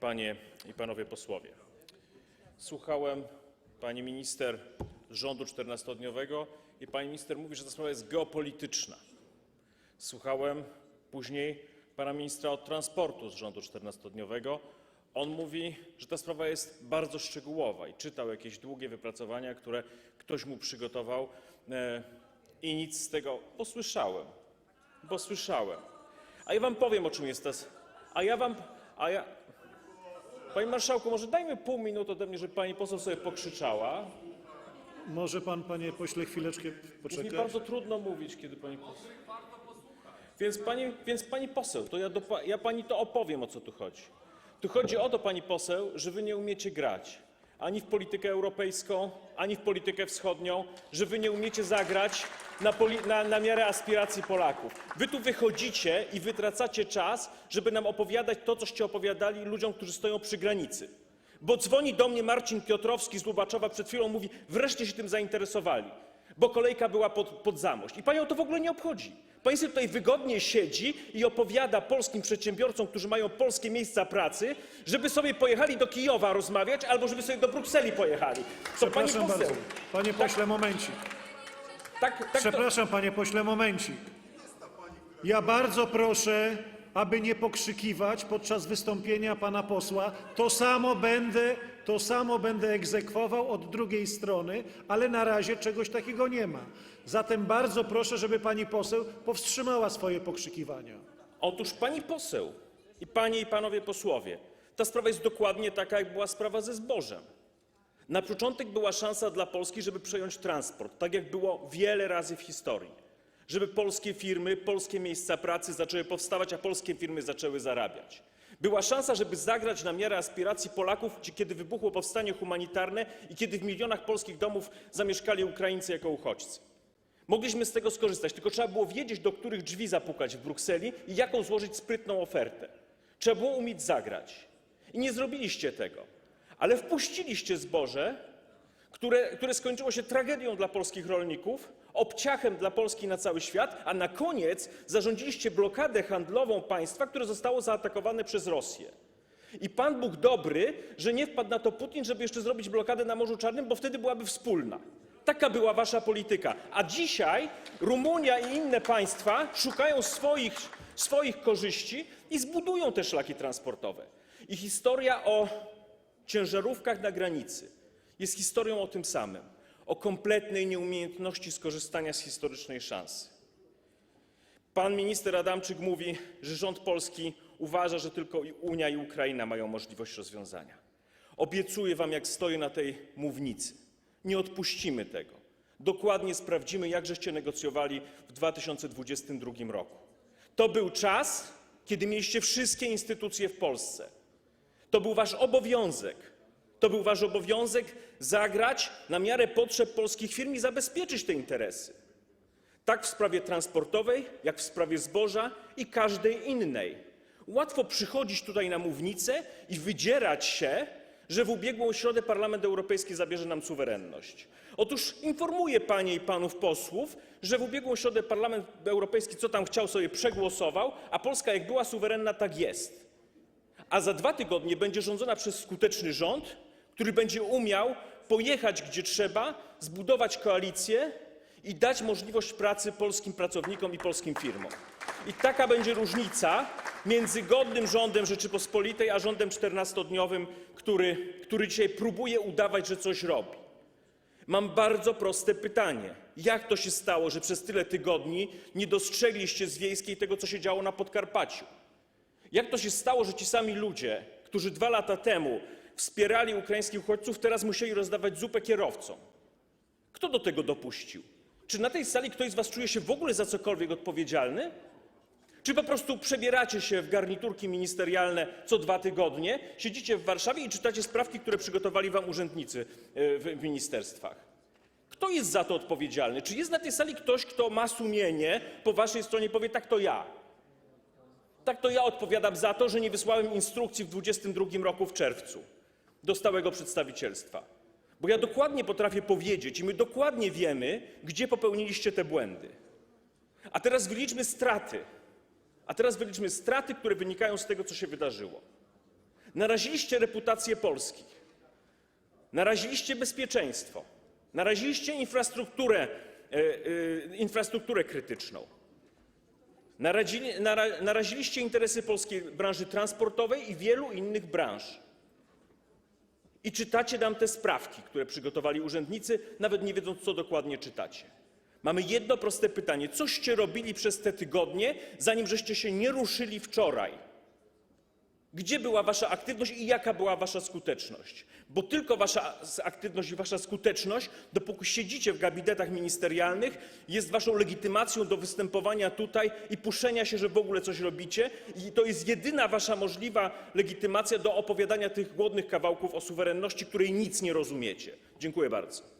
Panie i Panowie Posłowie! Słuchałem pani minister rządu 14-dniowego i pani minister mówi, że ta sprawa jest geopolityczna. Słuchałem później pana ministra od transportu z rządu 14-dniowego. On mówi, że ta sprawa jest bardzo szczegółowa i czytał jakieś długie wypracowania, które ktoś mu przygotował e, i nic z tego posłyszałem, bo słyszałem. A ja wam powiem, o czym jest ta... A ja wam... A ja... Panie marszałku, może dajmy pół minuty ode mnie, żeby pani poseł sobie pokrzyczała. Może pan, panie pośle, chwileczkę Jest mi poczekać? bardzo trudno mówić, kiedy pani poseł. Więc pani, więc pani poseł, to ja, do, pa- ja pani to opowiem, o co tu chodzi. Tu chodzi o to, pani poseł, że wy nie umiecie grać ani w politykę europejską, ani w politykę wschodnią, że wy nie umiecie zagrać na, na miarę aspiracji Polaków. Wy tu wychodzicie i wytracacie czas, żeby nam opowiadać to, coście opowiadali ludziom, którzy stoją przy granicy. Bo dzwoni do mnie Marcin Piotrowski z Lubaczowa przed chwilą, mówi, wreszcie się tym zainteresowali, bo kolejka była pod, pod Zamość. I panią to w ogóle nie obchodzi. Pani sobie tutaj wygodnie siedzi i opowiada polskim przedsiębiorcom, którzy mają polskie miejsca pracy, żeby sobie pojechali do Kijowa rozmawiać albo żeby sobie do Brukseli pojechali. To pani poseł, bardzo. Panie pośle, momencik. tak, tak to, Przepraszam, panie pośle, momencik. Ja bardzo proszę, aby nie pokrzykiwać podczas wystąpienia pana posła. To samo będę, to samo będę egzekwował od drugiej strony, ale na razie czegoś takiego nie ma. Zatem bardzo proszę, żeby pani poseł powstrzymała swoje pokrzykiwania. Otóż pani poseł i panie i panowie posłowie, ta sprawa jest dokładnie taka, jak była sprawa ze zbożem. Na początek była szansa dla Polski, żeby przejąć transport, tak jak było wiele razy w historii. Żeby polskie firmy, polskie miejsca pracy zaczęły powstawać, a polskie firmy zaczęły zarabiać. Była szansa, żeby zagrać na miarę aspiracji Polaków, kiedy wybuchło powstanie humanitarne i kiedy w milionach polskich domów zamieszkali Ukraińcy jako uchodźcy. Mogliśmy z tego skorzystać, tylko trzeba było wiedzieć, do których drzwi zapukać w Brukseli i jaką złożyć sprytną ofertę. Trzeba było umieć zagrać. I nie zrobiliście tego. Ale wpuściliście zboże, które, które skończyło się tragedią dla polskich rolników, obciachem dla Polski na cały świat, a na koniec zarządziliście blokadę handlową państwa, które zostało zaatakowane przez Rosję. I Pan Bóg dobry, że nie wpadł na to Putin, żeby jeszcze zrobić blokadę na Morzu Czarnym, bo wtedy byłaby wspólna. Taka była wasza polityka. A dzisiaj Rumunia i inne państwa szukają swoich, swoich korzyści i zbudują te szlaki transportowe. I historia o ciężarówkach na granicy jest historią o tym samym. O kompletnej nieumiejętności skorzystania z historycznej szansy. Pan minister Adamczyk mówi, że rząd polski uważa, że tylko Unia i Ukraina mają możliwość rozwiązania. Obiecuję wam, jak stoję na tej mównicy, nie odpuścimy tego. Dokładnie sprawdzimy, jak żeście negocjowali w 2022 roku. To był czas, kiedy mieliście wszystkie instytucje w Polsce. To był wasz obowiązek. To był wasz obowiązek zagrać na miarę potrzeb polskich firm i zabezpieczyć te interesy. Tak w sprawie transportowej, jak w sprawie zboża i każdej innej. Łatwo przychodzić tutaj na mównicę i wydzierać się, że w ubiegłą środę Parlament Europejski zabierze nam suwerenność. Otóż informuję panie i panów posłów, że w ubiegłą środę Parlament Europejski co tam chciał sobie przegłosował, a Polska jak była suwerenna, tak jest. A za dwa tygodnie będzie rządzona przez skuteczny rząd, który będzie umiał pojechać gdzie trzeba, zbudować koalicję i dać możliwość pracy polskim pracownikom i polskim firmom. I taka będzie różnica między godnym rządem Rzeczypospolitej a rządem 14-dniowym, który, który dzisiaj próbuje udawać, że coś robi. Mam bardzo proste pytanie. Jak to się stało, że przez tyle tygodni nie dostrzegliście z wiejskiej tego, co się działo na Podkarpaciu? Jak to się stało, że ci sami ludzie, którzy dwa lata temu wspierali ukraińskich uchodźców, teraz musieli rozdawać zupę kierowcom? Kto do tego dopuścił? Czy na tej sali ktoś z Was czuje się w ogóle za cokolwiek odpowiedzialny? Czy po prostu przebieracie się w garniturki ministerialne co dwa tygodnie, siedzicie w Warszawie i czytacie sprawki, które przygotowali Wam urzędnicy e, w ministerstwach? Kto jest za to odpowiedzialny? Czy jest na tej sali ktoś, kto ma sumienie po Waszej stronie powie, tak to ja? Tak to ja odpowiadam za to, że nie wysłałem instrukcji w 22 roku w czerwcu do stałego przedstawicielstwa. Bo ja dokładnie potrafię powiedzieć i my dokładnie wiemy, gdzie popełniliście te błędy. A teraz wyliczmy straty. A teraz wyliczmy straty, które wynikają z tego, co się wydarzyło. Naraziliście reputację Polski, naraziliście bezpieczeństwo, naraziliście infrastrukturę, e, e, infrastrukturę krytyczną, naradzili, nara, naraziliście interesy polskiej branży transportowej i wielu innych branż. I czytacie nam te sprawki, które przygotowali urzędnicy, nawet nie wiedząc, co dokładnie czytacie. Mamy jedno proste pytanie: coście robili przez te tygodnie, zanim żeście się nie ruszyli wczoraj? Gdzie była wasza aktywność i jaka była wasza skuteczność? Bo tylko wasza aktywność i wasza skuteczność, dopóki siedzicie w gabinetach ministerialnych, jest waszą legitymacją do występowania tutaj i puszczenia się, że w ogóle coś robicie. I to jest jedyna wasza możliwa legitymacja do opowiadania tych głodnych kawałków o suwerenności, której nic nie rozumiecie. Dziękuję bardzo.